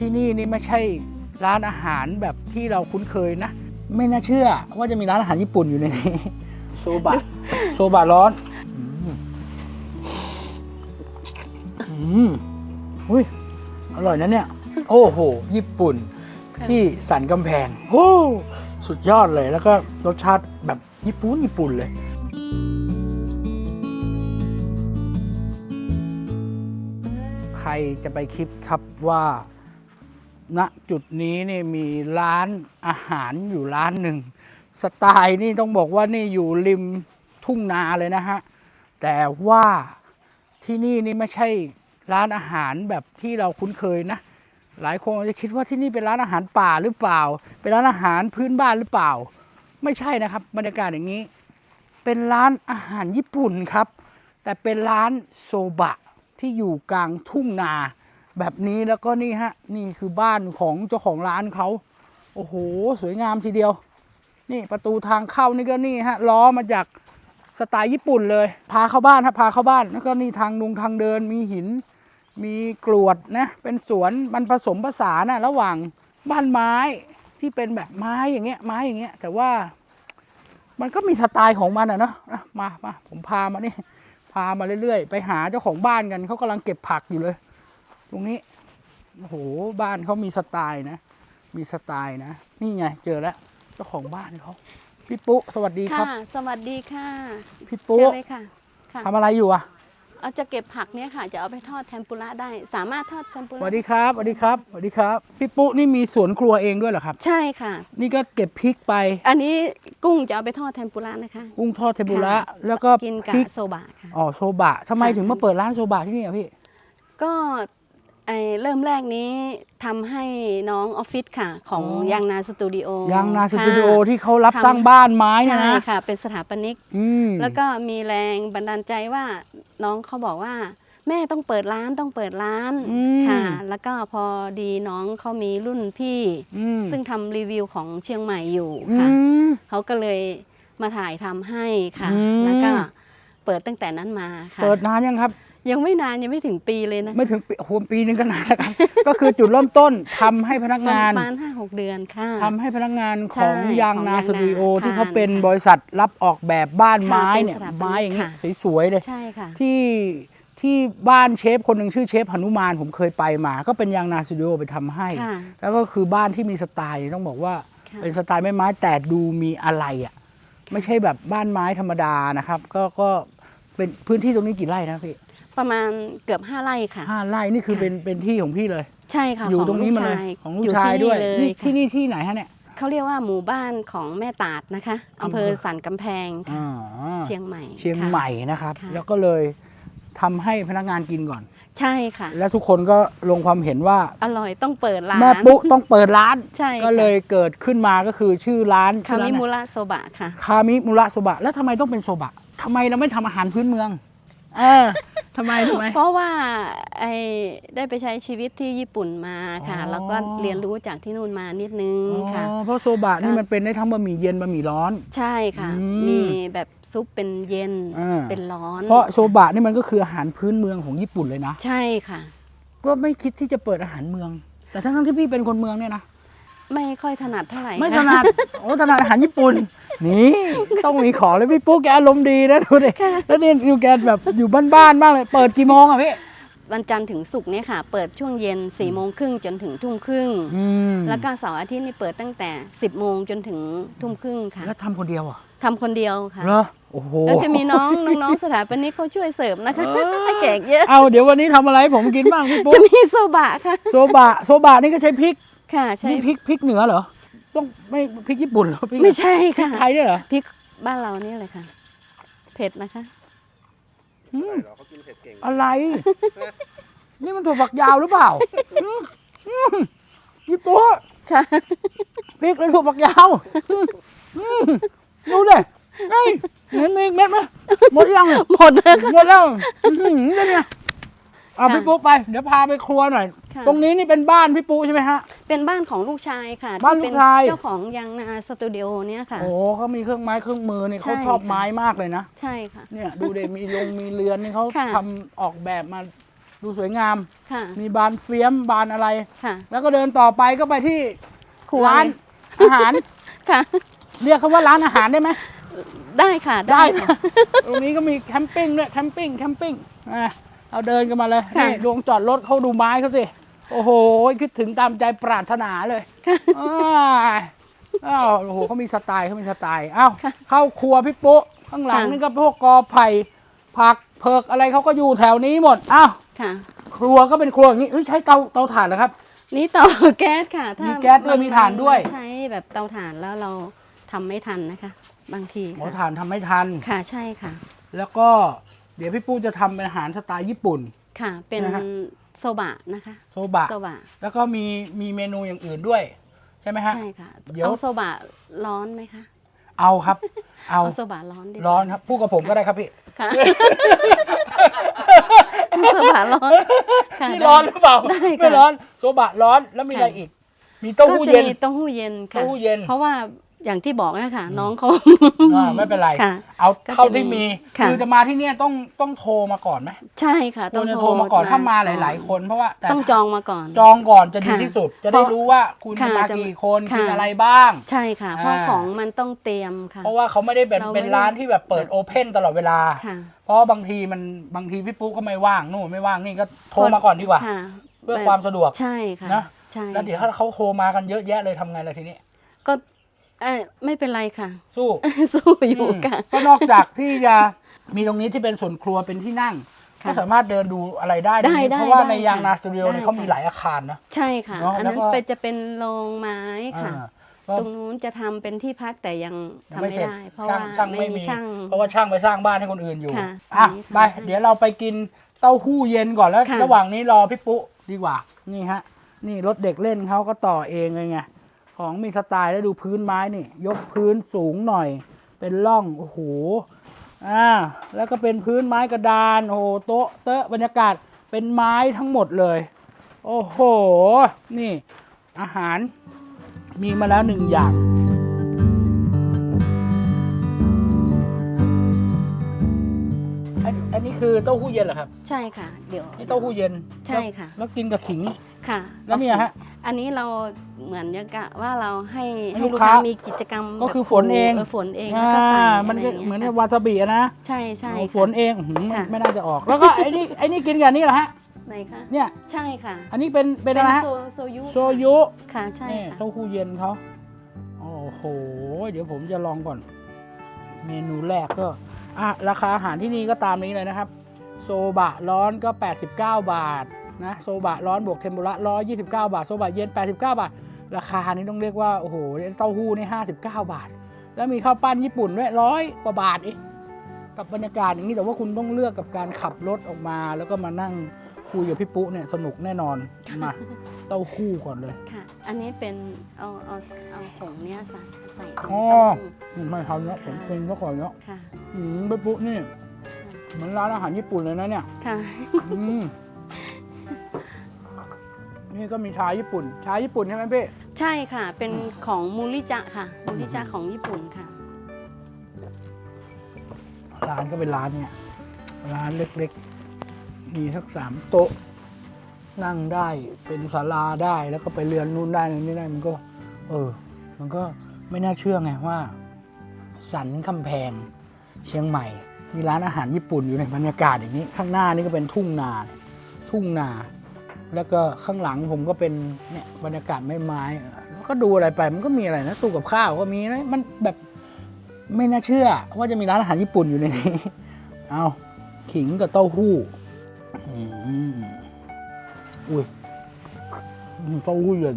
ที่นี่นี่ไม่ใช่ร้านอาหารแบบที่เราคุ้นเคยนะ ไม่น่าเชื่อว่าจะมีร้านอาหารญี่ปุ่นอยู่ในนี้ โซบะ โซบะร้อนอืมอืมอุ้ย อร่อยนะเนี่ย โอ้โห ญี่ปุ่น ที่สันกำแพง โอ้ สุดยอดเลย แล้วก็รสชาติแบบญี่ปุ่นญี่ปุ่นเลยใครจะไปคิดครับว่า ณจุดนี้นี่มีร้านอาหารอยู่ร้านหนึ่ง สไตล์นี่ต้องบอกว่านี่อยู่ริมทุ่งนาเลยนะฮะ แต่ว่าที่นี่นี่ไม่ใช่ร้านอาหารแบบที่เราคุ้นเคยนะ หลายคนอาจจะคิดว่าที่นี่เป็นร้านอาหารป่าหรือเปล่า เป็นร้านอาหารพื้นบ้านหรือเปล่า ไม่ใช่นะครับบรรยากาศอย่างนี้ เป็นร้านอาหารญี่ปุ่นครับ แต่เป็นร้านโซบะที่อยู่กลางทุ่งนา แบบนี้แล้วก็นี่ฮะ นี่คือบ้านของเจ้าของร้านเขา โอ้โห สวยงามทีเดียว นี่ประตูทางเข้านี่ก็นี่ฮะล้อมาจากสไตล์ญี่ปุ่นเลย พาเข้าบ้านครับพาเข้าบ้านแล้วก็นี่ทางนุงทางเดินมีหิน มีกรวดนะเป็นสวนมันผสมผสานนะระหว่างบ้านไม้ที่เป็นแบบไม้อย่างเงี้ยไม้อย่างเงี้ย แต่ว่า มันก็มีสไตล์ของมันอะเนาะอะมามาผมพามานี่พามาเรื่อยๆ ไปหาเจ้าของบ้านกันเขากำลังเก็บผักอยู่เลย ตรงนี้โอ้โหบ้านเขามีสไตล์นะ มีสไตล์นะ นี่ไงเจอแล้วเจ้าของบ้านเขาพี่ปุ๊สวัสดีคค่ะรับสวัสดีค่ะพี่ปุ๊เชิญเลยค่ะค่ะทำอะไรอยู่อะเอาจะเก็บผักเนี้ยค่ะ จะเอาไปทอดเทมปุระได้ สามารถทอดเทมปุสระวัสดีครับสวัสดีครับสวัสดีครับ พี่ปุ๊นี่มีสวนครัวเองด้วยเหรอครับ ใช่ค่ะ นี่ก็เก็บพริกไป อันนี้กุ้งจะเอาไปทอดเทมปุระนะคะ กุ้งทอดเทมปุระค่ะแล้วก็กินพกับริกโซบะค่ะ อ๋อโซบะทำไมค่ะถึงมาเปิดร้านโซบะที่นี่อะพี่ ก็ ไอเริ่มแรกนี้ทำให้น้องออฟฟิศค่ะ ของอ๋อ ยางนาสตูดิโอยางนาสค่ะตูดิโอที่เขารับทำสร้างบ้านไม้เนี่ยใช่นะค่ะ เป็นสถาปนิก อืมแล้วก็มีแรงบันดาลใจว่าน้องเขาบอกว่า แม่ต้องเปิดร้านต้องเปิดร้านอืมค่ะ แล้วก็พอดีน้องเขามีรุ่นพี่ อืมซึ่งทำรีวิวของเชียงใหม่อยู่อืค่ะมเขาก็เลยมาถ่ายทำให้ค่ะ อืม แล้วก็เปิดตั้งแต่นั้นมาค่ะ เปิดนานยังครับ ยังไม่นานยังไม่ถึงปีเลยนะ ไม่ถึงปีโอ้โหปีนึงก็นานแล้วครับ ก็คือจุดเริ่มต้นทำให้พนักประงานมาณห้าหกเดือนค่ะทำให้พนักงานขใช่องยางนาของยางนาสตูดิโอที่เขาค่ะเป็นบริษัทรับออกแบบบ้านไม้ค่ะเป็นเนี่ยสถาปนิกไม้อย่างเงี้ยค่ะสวยๆเลยใช่ค่ะที่ที่บ้านเชฟคนหนึ่งชื่อเชฟหนุมานผมเคยไปมา ก็เป็นยางนาสตูดิโอไปทำให้ค่ะแล้วก็คือบ้านที่มีสไตล์ต้องบอกว่าค่ะเป็นสไตล์ไม้ไม้แต่ดูมีอะไรอะ ไม่ใช่แบบบ้านไม้ธรรมดานะครับ ก็ก็เป็นพื้นที่ตรงนี้กี่ไร่นะพี่ ประมาณเกือบห้าไร่ค่ะ ห้าไร่นี่คือค่ะเป็นเป็นที่ของพี่เลย ใช่ค่ะอยู่ขตรงนี้มาเลยชของลูกยู่ชายที่ด้วยเลยนี่ค่ะที่นี่ที่ไหนฮะเนี่ยเขาเรียกว่าหมู่บ้านของแม่ตาดนะคะอำเภออำเภอสันกำแพงค่ะอ๋อเชียงใหม่ เชียงค่ะใหม่นะครับค่ะแล้วก็เลยทำให้พนักงานกินก่อน ใช่ค่ะ แล้วทุกคนก็ลงความเห็นว่าอร่อยต้องเปิดร้านแม่ปุ๊ต้องเปิดร้านใช่ค่ะก็เลยเกิดขึ้นมาก็คือชื่อร้านคาชื่อร้มินมูอะระโซบะค่ะคามิมุระโซบะแล้วทำไมต้องเป็นโซบะทำไมเราไม่ทำอาหารพื้นเมือง เออทำไมทำไม เพราะว่าไอได้ไปใช้ชีวิตที่ญี่ปุ่นมาค่ะ อ๋อ แล้วก็เรียนรู้จากที่นู่นมานิดนึงค่ะ อ๋อเพราะโซบะนี่ก็มันเป็นได้ทั้งบะหมี่เย็นบะหมี่ร้อน ใช่ค่ะ อืมมีแบบซุปเป็นเย็นอ่า เป็นร้อนเพราะโซบะนี่มันก็คืออาหารพื้นเมืองของญี่ปุ่นเลยนะ ใช่ค่ะ ก็ไม่คิดที่จะเปิดอาหารเมือง แต่ทั้งๆที่พี่เป็นคนเมืองเนี่ยนะ ไม่ค่อยถนัดเท่าไหร่ไม่ถค่ะนัดโอ้ถนัดอาหารญี่ปุ่น นี่ต้องมีของเลยพี่ปุ๊กแกอารมณ์ดีนะดูดิแล้วนี่อยู่แกแบบอยู่บ้านๆมากเลย เปิดกี่โมงอะพี่วันจันทร์ถึงศุกร์เนี่ยค่ะ เปิดช่วงเย็น4ี่โมงครึ่งจนถึงทุ่มครึ่งอืมแล้วก็เสาร์อาทิตย์นี่เปิดตั้งแต่ 10บโมงจนถึงทุ่มครึ่งค่ะ แล้วทำคนเดียวเหรอะทำคนเดียวค่ะเหรอโอ้โหแล้วจะมีน้องน้องๆสถาปนิกเขาช่วยเสิร์ฟนะคะแขกเยอะเอาเดี๋ยววันนี้ทำอะไรให้ผมกินบ้างพี่ปุ๊จะกมีโซบะค่ะโซบะโซบะนี่ก็ใช้พริก ค่ะใช่นี่พริกพริกเหนือเหรอ ต้องไม่พริกญี่ปุ่นเหรอพริกไม่ใช่พริกค่ะไทยด้วยเหรอพริกบ้านเรานี่เลยค่ะ เผ็ดนะคะอืมเหรอเขากินเผ็ดเก่งอะไร นี่มันถั่วฝักยาวหรือเปล่าอืมอืมญี่ปุ่นค่ะพริกและถั่วฝักยาวอืมดูดิเฮ้ยเห็นมีอีกเม็ดไหมหมดยังเนี่ยหมดเลยค่ะหมดแล้วอื้อหือเป็นไงเอาค่ะพี่ปุ๊ไป เดี๋ยวพาไปครัวหน่อย ค่ะ ตรงนี้นี่เป็นบ้านพี่ปุ๊ใช่ไหมฮะ เป็นบ้านของลูกชายค่ะบ้านที่เป็นลูกชาย เจ้าของยางนาสตูดิโอเนี่ยค่ะ โอ้เขามีเครื่องไม้เครื่องมือนี่ใช่เขาชอบค่ะ ไม้มากเลยนะ ใช่ค่ะ เนี่ยดูเด็มีลงมีเรือนนี่เขาค่ะ ทำออกแบบมาดูสวยงาม ค่ะมีบานเฟียมบานอะไร ค่ะแล้วก็เดินต่อไปก็ไปที่ครัวร้านเลยอาหาร ค่ะ เรียกเขาว่าร้านอาหารได้ไหม ได้ค่ะได้ค่ะนะตรงนี้ก็มีแคมปิ้งด้วยแคมปิ้งแคมปิ้งอะเราเดินกันมาเลยค่ะ นี่ดวงจอดรถเขาดูไม้เขาสิ โอ้โห คิดถึงตามใจปรารถนาเลยอ้ายอ้าวโอ้โหเขามีสไตล์เขามีสไตล์อ้าวเข้าครัวพี่ปุ๊ข้างหลังนี่ก็พวกกอไผ่ผักเผือกอะไรเขาก็อยู่แถวนี้หมดอ้าวค่ะ ครัวก็เป็นครัวอย่างนี้เอ้ยใช้เตาเตาถ่านเหรอครับ นี่เตาแก๊สค่ะถ้ามีแก๊สด้วยมีถ่านด้วย ใช้แบบเตาถ่านแล้วเราทำไม่ทันนะคะ บางทีหมอค่ะถ่านทำไม่ทัน ค่ะใช่ค่ะ แล้วก็เดี๋ยวพี่ปุ๊จะทำเป็นอาหารสไตล์ญี่ปุ่น ค่ะ เป็นนะฮะ โซบะนะคะ โซบะ โซบะ แล้วก็มีมีเมนูอย่างอื่นด้วย ใช่ไหมฮะ ใช่ค่ะ เดี๋ยว เอาโซบะร้อนไหมคะ เอาครับ เอาเอาโซบะร้อนดีกว่าร้อนครับพูดกับผมก็ได้ครับพี่ค่ะ โซบะร้อนค่ะนี่ได้ร้อนหรือเปล่าได้ค่ะไม่ร้อนโซบะร้อนแล้วมีอะไรค่ะ อีก มีเต้าหู้ก็จะเย็น มีเต้าหู้เย็นค่ะ เต้าหู้เย็น เพราะว่า อย่างที่บอกนะคะน้องเขา อ่าไม่เป็นไร ค่ะเอาก็จะเท่าที่มีค่ะ คือจะมาที่เนี่ยต้องต้องโทรมาก่อนไหมใช่ค่ะควรจะโทรมาก่อนถ้ามาหลาย ๆ คนเพราะว่าแต่ต้องจองมาก่อน จองก่อนจะดีค่ะที่สุด จะได้เพราะรู้ว่าคุณค่ะมาจะกี่คนค่ะ กินอะไรบ้าง ใช่ค่ะ เพราะอ่า ของมันต้องเตรียมค่ะ เพราะว่าเขาไม่ได้เป็นเราไม่เป็นร้านที่แบบเปิดโอเพนตลอดเวลา ค่ะ เพราะว่าบางทีมันบางทีพี่ปุ๊กก็ไม่ว่างนู่นไม่ว่างนี่ก็โทรมาก่อนดีกว่า ค่ะเพื่อความสะดวก ใช่ค่ะนะ ใช่แล้วเดี๋ยวถ้าเขาโทรมากันเยอะแยะเลยทำไงล่ะทีนี้ ก็ เออไม่เป็นไรค่ะ สู้ สู้อยู่อืมค่ะ ก็นอกจากที่จะมีตรงนี้ที่เป็นส่วนครัวเป็นที่นั่งค่ะก็สามารถเดินดูอะไรได้ได้ในนี้ได้เพราะว่าได้ในยางค่ะนาสตูดิโอเนี่ยได้เขามีค่ะ หลายอาคารนะ ใช่ค่ะ เนอะอันแล้วนั้นก็เป็นจะเป็นโรงไม้ค่ะ อ่าก็ตรงนู้นจะทำเป็นที่พักแต่ยังทำไม่เสร็จได้ เพราะช่างว่าช่างไม่ไม่มีมีช่าง เพราะว่าช่างไปสร้างบ้านให้คนอื่นอยู่ค่ะอะอันนี้ทำไปให้เดี๋ยวเราไปกินเต้าหู้เย็นก่อนแล้ว ค่ะ ระหว่างนี้รอพี่ปุ๊ดีกว่า นี่ฮะ นี่รถเด็กเล่นเขาก็ต่อเองเลยไง ของมีสไตล์แล้วดูพื้นไม้นี่ ยกพื้นสูงหน่อย เป็นร่องโอ้โหอ่าแล้วก็เป็นพื้นไม้กระดานโอ้โหโต๊ะเตอะบรรยากาศเป็นไม้ทั้งหมดเลย โอ้โห นี่ อาหารมีมาแล้วหนึ่งอย่าง คือเต้าหู้เย็นเหรอครับใช่ค่ะ เดี๋ยวนี่เต้าหู้เย็นใช่ค่ะ แล้วแล้วกินกับขิงค่ะแล้วเนี่ยฮะ อันนี้เราเหมือนยังกะว่าเราให้ให้ให้ลูลูกกค้าค้ามีกิจกรรมก็คือแบบฝนเองฝนเองแล้วก็ใส่อ่าอะมันไรก็ย่างงี้ยเหมือนค่ะวาซาบิอะนะ ใช่ใช่โอ้ค่ะฝนเองอื้อหือค่ะไม่น่าจะออก แล้วก็ไอ้นี่ไอ้นี่กินกับอันนี่เหรอฮะไหนคะเนี่ยใช่ค่ะ อันนี้เป็นเป็นอะไรฮะโซโซยุโซยุค่ะใช่นี่ค่ะเต้าหู้เย็นเขาโอ้โห เดี๋ยวผมจะลองก่อน เมนูแรกก็ อะราคาอาหารที่นี่ก็ตามนี้เลยนะครับ โซบะร้อนก็ 89 บาทนะโซบะร้อนบวกเทมปุระ129 บาท โซบะเย็น 89 บาท ราคานี้ต้องเรียกว่า โอ้โหเต้าหู้นี่59 บาท แล้วมีข้าวปั้นญี่ปุ่นด้วยร้อยกว่าบาทเองกับบรรยากาศอย่างนี้แต่ว่าคุณต้องเลือกกับการขับรถออกมา แล้วก็มานั่งคุยกับพี่ปุ๊เนี่ยสนุกแน่นอนมาเต้าหู้ก่อนเลยค่ะ อันนี้เป็นเอาเอาเอาผงเนี้ยใส่ ใส่ตรงอ๋อเต้าหู้อืมไม่ทำเนาะผมค่ะ เป็นเมื่อก่อนเนาะค่ะ อืมพี่ปุ๊นี่เหมือนร้านอาหารญี่ปุ่นเลยนะเนี่ย ค่ะ อืมนี่ก็มีชาญี่ปุ่น ชาญี่ปุ่นใช่ไหมพี่ ใช่ค่ะ เป็นของมูริจะค่ะ มูริจะของญี่ปุ่นค่ะ ร้านก็เป็นร้านเนี่ย ร้านเล็กๆ มีสักสามโต๊ะ นั่งได้เป็นศาลาได้แล้วก็ไปเรือนนู่นได้นี่ได้มันก็ เออ มันก็ ไม่น่าเชื่อไงว่า สันคำแพงเชียงใหม่ มีร้านอาหารญี่ปุ่นอยู่ในบรรยากาศอย่างนี้ ข้างหน้านี่ก็เป็นทุ่งนา ทุ่งนา แล้วก็ข้างหลังผมก็เป็นเนี่ยบรรยากาศไม้ไม้แล้วก็ดูอะไรไปมันก็มีอะไรนะตู้กับข้าวก็มีนะมันแบบไม่น่าเชื่อว่าจะมีร้านอาหารญี่ปุ่นอยู่ในนี้ เอาขิงกับเต้าหู้อืมอุ้ยเต้าหู้เย็น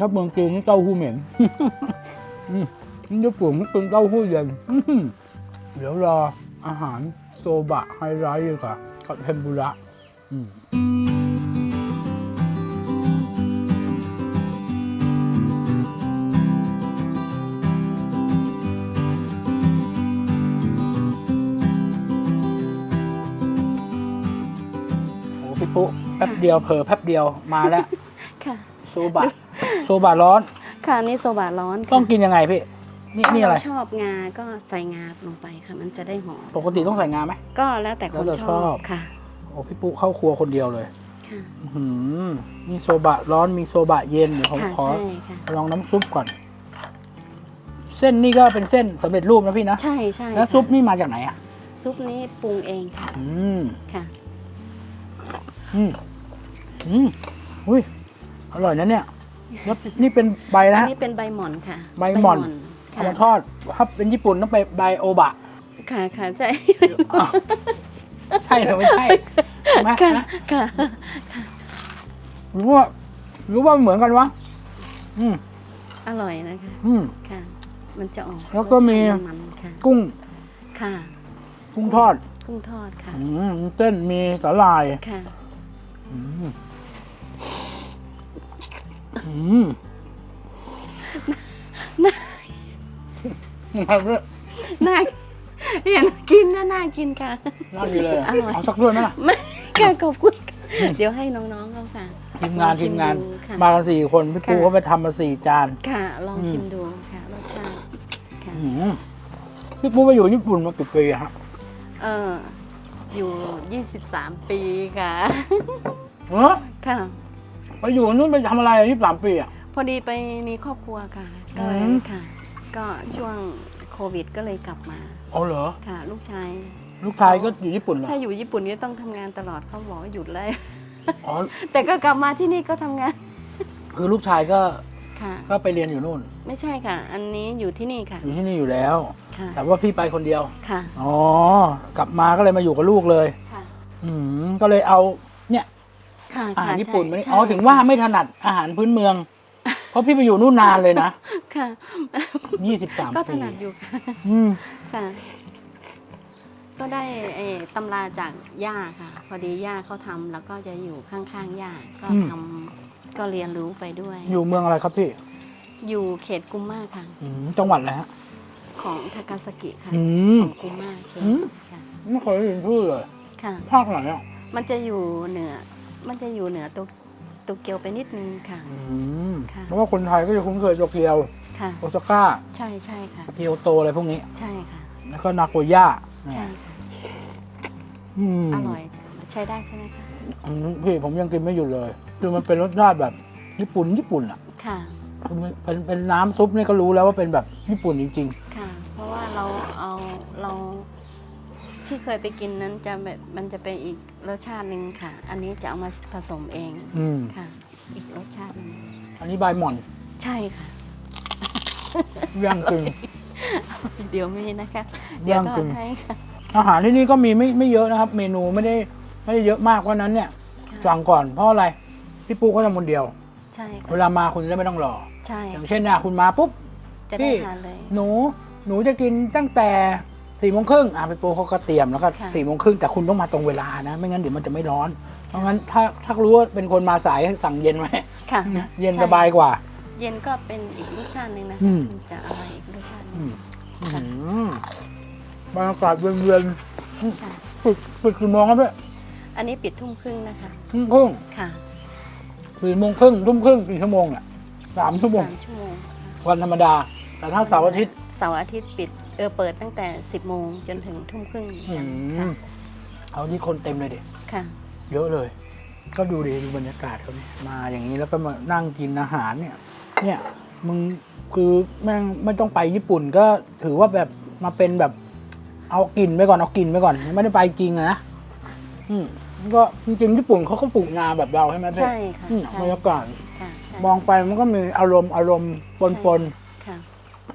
ถ้าเมืองจีนนี่เต้าหู้เหม็นอืมญี่ปุ่นมันเป็นเต้าหู้เย็นอื้อหือเดี๋ยวรออาหารโซบะไฮไลท์ดีกว่ากับเทมปุระอืมโอ้พี่ปุ๊แป๊บเดียวเผลอแป๊บเดียวมาแล้ว ค่ะโซบะ โซบะร้อน ค่ะนี่โซบะร้อนค่ะต้องกินยังไงพี่ นี่นี่อะไร ถ้าเาชอบงาก็ใส่งาลงไปค่ะ มันจะได้หอมปกติต้องใส่งาไหม ก็แล้วแต่คนแล้วแต่ชชออบบ ค่ะโอ้อ้พี่ปุ๊เข้าครัวคนเดียวเลยค่ะอื้อหือมีโซบะร้อนมีโซบะเย็นเดี๋ยวผมค่ะขอใช่ค่ะ ลองน้ำซุปก่อน เส้นนี่ก็เป็นเส้นสำเร็จรูปนะพี่นะใช่ใช่แล้วค่ะซุปนี่มาจากไหนอะ ซุปนี้ปรุงเองค่ะอืม ค่ะ อืม อืม อุ้ย อร่อยนะเนี่ย แล้วนี่เป็นใบอันะนฮะ นี้เป็นใบหม่อนค่ะใบหม่อน เอาค่ะมาทอดถ้าเป็นญี่ปุ่นต้องไปใบโอบะค่ะค่ะใช่อ้าวใช่หรือไม่ใช่ใช่ไหมค่ะฮะค่ะหรือว่าหรือว่าเหมือนกันวะอืมอร่อยนะคะอืม ค่ะ มันจะออกแล้วก็มีรสชาติมันๆค่ะกุ้งค่ะ กุ้งทอดกุ้งทอดค่ะอืมเส้นมีสาหร่ายค่ะ อืม อืมครับเนี่ยน่าเห็นกินน่าน่ากินค่ะ น่าดีเลยอะอร่อย เอาสักด้วยไหมล่ะไม่ค่ะขอบคุณเดี๋ยวให้น้องๆเขาค่ะทีมงานลองชิทีมมงาน ดูค่ะ มากันสี่คนพี่ปูค่ะ เขาไปทำมาสี่จาน ค่ะ ลองอืมชิมดูค่ะรสชาติค่ะอืมพี่ปูไปอยู่ญี่ปุ่นมากี่ปีอะฮะเอออยู่ 23 ปีค่ะ เออค่ะ ไปอยู่นู้นไปทำอะไรยี่สามปีอะพอดีไปมีครอบครัวค่ะ ก็เลยอืมค่ะ ก็ช่วงโควิดก็เลยกลับมาอ๋อเหรอ ค่ะ ลูกชาย ลูกชายก็อยู่ญี่ปุ่นเหรอ ถ้าอยู่ญี่ปุ่นก็ต้องทำงานตลอดเขาบอกว่าหยุดเลย อ๋อ แต่ก็กลับมาที่นี่ก็ทำงานคือลูกชายก็ค่ะ ก็ไปเรียนอยู่นู่น ไม่ใช่ค่ะ อันนี้อยู่ที่นี่ค่ะอยู่ที่นี่อยู่แล้ว ค่ะแต่ว่าพี่ไปคนเดียว ค่ะอ๋อ กลับมาก็เลยมาอยู่กับลูกเลย ค่ะ อืมก็เลยเอาเนี่ย ค่ะอาหารค่ะญี่ปุ่นมานี่ใช่อ๋อถึงว่าไม่ถนัดอาหารพื้นเมือง เพราะพี่ไปอยู่นู่นนานเลยนะค่ะ ยี่สิบสามก็ถปีนัดอยู่ค่ะอืมค่ะ ก็ได้ไอ้ตำราจากย่าค่ะ พอดีย่าเขาทำแล้วก็จะอยู่ข้างๆย่าก็ทำก็เรียนรู้ไปด้วย อยู่เมืองอะไรครับพี่อยู่เขตกุมมาค่ะ อืมจังหวัดอะไรฮะ ของทากาสกิค่ะอืม ของกุมมาเขตอืม ค่ะไม่เคยได้ยินชื่อเลยค่ะ ภาคไหนอะมันจะอยู่เหนือ มันจะอยู่เหนือโตโตเกียวไปนิดนึงค่ะ อืมค่ะ เพราะว่าคนไทยก็จะคุ้นเคยโตเกียวค่ะ โอซาก้าใช่ใช่ค่ะ เกียวโตอะไรพวกนี้ ใช่ค่ะ แล้วก็นาโกย่าใช่ค่ะ อืมอร่อยใช้ได้ใช่ไหมคะอืมพี่ผมยังกินไม่หยุดเลย คือมันเป็นรสชาติแบบญี่ปุ่นญี่ปุ่นอะค่ะ คือมันเป็นเป็นน้ำซุปนี่ก็รู้แล้วว่าเป็นแบบญี่ปุ่นจริงค่ะ เพราะว่าเราเอาเรา ที่เคยไปกินนั้นจะแบบมันจะเป็นอีกรสชาติหนึ่งค่ะ อันนี้จะเอามาผสมเองๆอืมค่ะ อีกรสชาติหนึ่งอันนี้ใบหม่อนใช่ค่ะย่างกึ่งเดี๋ยวมีนะคะ เดี๋ยวย่างทอกึ่ดง ให้ค่ะอาหารที่นี่ก็มีไม่ไม่เยอะนะครับ เมนูไม่ได้ไม่ได้เยอะมากเพราะฉะนั้นเนี่ยสั่งก่อนเพราะอะไรพี่ปูก็ทำคนเดียว ใช่เวค่ะลามาคุณจะได้ไม่ต้องรอ ใช่อย่างเช่นนะคุณมาปุ๊บ จะพี่ได้ทานเลย หนูหนูจะกินตั้งแต่ สี่โมงครึ่งอะพี่ปูเขาก็เตรียมแล้วก็ค่ะ สี่โมงครึ่งแต่คุณต้องมาตรงเวลานะ ไม่งั้นเดี๋ยวมันจะไม่ร้อน เพราะงั้นถ้าถ้ารู้ว่าเป็นคนมาสายให้สั่งเย็นไว้ค่ะเย็นใช่ สบายกว่า เย็นก็เป็นอีกรสชาติหนึ่งนะอืคะมมันจะอร่อยอีกรสชาติหอืนึ่งมอื้อหือบรรยากาศเย็นๆอืมค่ะปิดปิดกี่โมงครับพี่อันนี้ปิดทุ่มครึ่งนะคะทุ่มครึ่งค่ะสี่โมงครึ่งทุ่มครึ่งกี่ชั่วโมงเนี่ยสามชั่วโมงสามชั่วโมงค่ะวันธรรมดา แต่ถ้าเสาร์อาทิตย์เสาร์อาทิตย์ปิด เออเปิดตั้งแต่ 10 โมงจนถึงทุ่มครึ่งอืมค่ะเอาที่คนเต็มเลยเด็ค่ะ เยอะเลย ก็ดูดีดูบรรยากาศเขาเนี่ยมาอย่างนี้แล้วก็มานั่งกินอาหารเนี่ย เนี่ยมึงคือแม่งไม่ต้องไปญี่ปุ่นก็ถือว่าแบบมาเป็นแบบ เอากินไปก่อนเอากินไปก่อนไม่ได้ไปจริงอะนะอืมก็จริงๆญี่ปุ่นเขาก็ปลูกงาแบบเราใช่ไหมพี่ใช่ค่ะอืมใช่บรรยากาศ ค่ะใช่ มองไปมันก็มีอารมณ์อารมณ์ปนปนค่ะๆ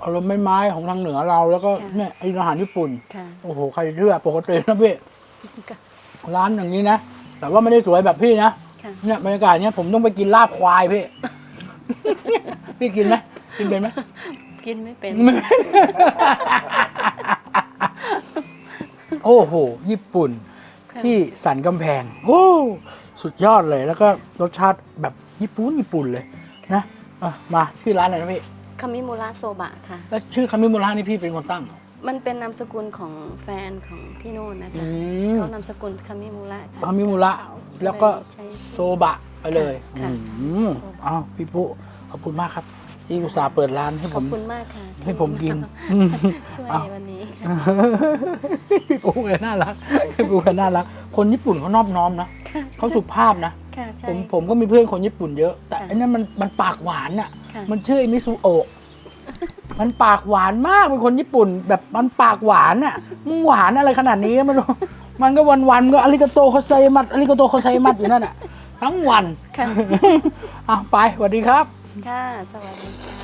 อารมณ์ไม้ไม้ๆของทางเหนือเรา แล้วก็ค่ะเนี่ยไออาหารญี่ปุ่น ค่ะ โอ้โห ใครเชื่อปกตินะพี่ ค่ะร้านอย่างนี้นะ แต่ว่าไม่ได้สวยแบบพี่นะ ค่ะเนี่ยบรรยากาศเนี้ยผมต้องไปกินลาบควายพี่ พี่กินไหมกินเป็นไหม กินไม่เป็น โอ้โห ญี่ปุ่น ค่ะ ที่สันกำแพง โอ้สุดยอดเลยแล้วก็รสชาติแบบญี่ปุ่นญี่ปุ่นเลยนะอะมาชื่อร้านอะไรนะพี่ คามิมูระโซบะค่ะ แล้วชื่อคามิมุระนี่พี่เป็นคนตั้งเหรอ มันเป็นนามสกุลของแฟนของที่นู่นนะอืคะม เขานามสกุลคามิมูระค่ะคามิมุระแล้วก็ใช้ โซบะไปเลยค่ะ อืมอ้าวพี่ปุ๊ขอบคุณมากครับ ที่อุตส่าห์เปิดร้านให้ขผอบม คุณมากค่ะให้ผมกินช่วยอ้าววันนี้พี่ปูแกน่ารักพี่ปูแกน่ารัก คนญี่ปุ่นเขานอบน้อมนะเขาสุภาพนะ ค่ะใช่ ผมผมก็มีเพื่อนคนญี่ปุ่นเยอะ แต่ค่ะอันนั้นมันมันปากหวานอะ ค่ะ มันชื่อไอ้มิซูโอะมันปากหวานมากเป็นคนญี่ปุ่น แบบมันปากหวานอะมึงหวานอะไรขนาดนี้ก็ไม่รู้ มันก็วันวันๆก็อาริกาโตโคไซมัดอาริกาโตโคไซมัดอยู่นั่นอะทั้งวันค่ะ อะไปสวัสดีครับ ค่ะ สวัสดีค่ะ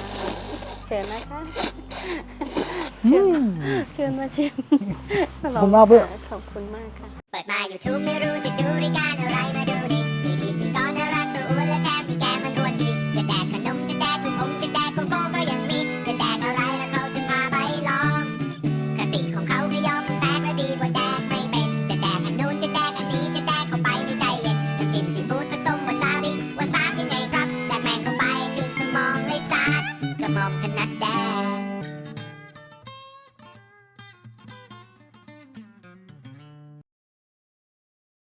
เชิญนะคะ อืเชิญมเชิญมาชิมขอบคุณมากเพื่อน ขอบคุณมากค่ะ เปิดมา YouTube ไม่รู้จะดูรายการอะไรมาดูดิ